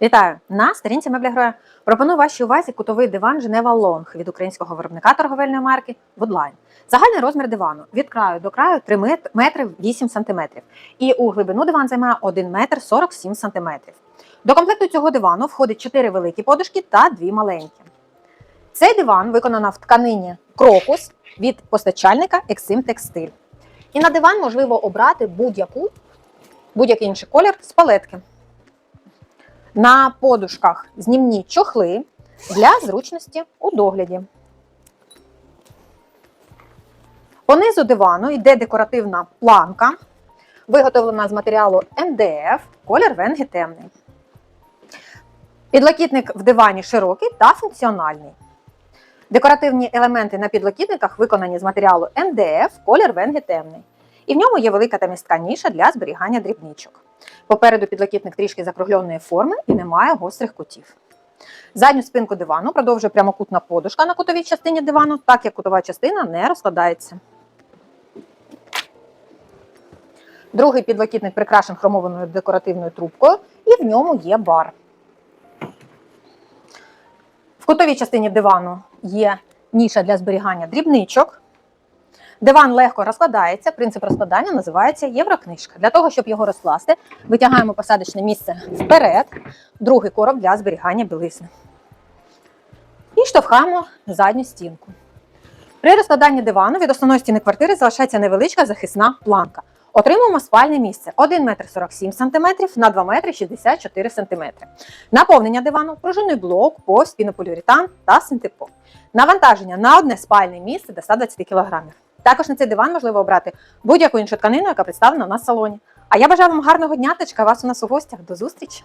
Вітаю! На сторінці меблі Гроя пропоную вашій увазі кутовий диван Женева Лонг від українського виробника торговельної марки Woodline. Загальний розмір дивану від краю до краю 3 мет- метри 8 сантиметрів. І у глибину диван займає 1 метр 47 сантиметрів. До комплекту цього дивану входить 4 великі подушки та 2 маленькі. Цей диван виконано в тканині крокус від постачальника Exim Textile. І на диван можливо обрати будь-яку, будь-який інший колір з палетки. На подушках знімні чохли для зручності у догляді. Понизу дивану йде декоративна планка, виготовлена з матеріалу МДФ, колір венги темний. Підлокітник в дивані широкий та функціональний. Декоративні елементи на підлокітниках виконані з матеріалу МДФ, колір венги темний. І в ньому є велика та містка ніша для зберігання дрібничок. Попереду підлокітник трішки закругленої форми і не має гострих кутів. Задню спинку дивану продовжує прямокутна подушка на кутовій частині дивану, так як кутова частина не розкладається. Другий підлокітник прикрашен хромованою декоративною трубкою, і в ньому є бар. В кутовій частині дивану є ніша для зберігання дрібничок. Диван легко розкладається. Принцип розкладання називається єврокнижка. Для того, щоб його розкласти, витягаємо посадочне місце вперед, другий короб для зберігання білизни. І штовхаємо задню стінку. При розкладанні дивану від основної стіни квартири залишається невеличка захисна планка. Отримуємо спальне місце 1 метр 47 см на 2 метри 64 см. Наповнення дивану, пружинний блок, пост, пінополіуретан та синтепон. Навантаження на одне спальне місце до 120 кг. Також на цей диван можливо обрати будь-яку іншу тканину, яка представлена у нас в салоні. А я бажаю вам гарного дня та чекаю вас у нас у гостях. До зустрічі!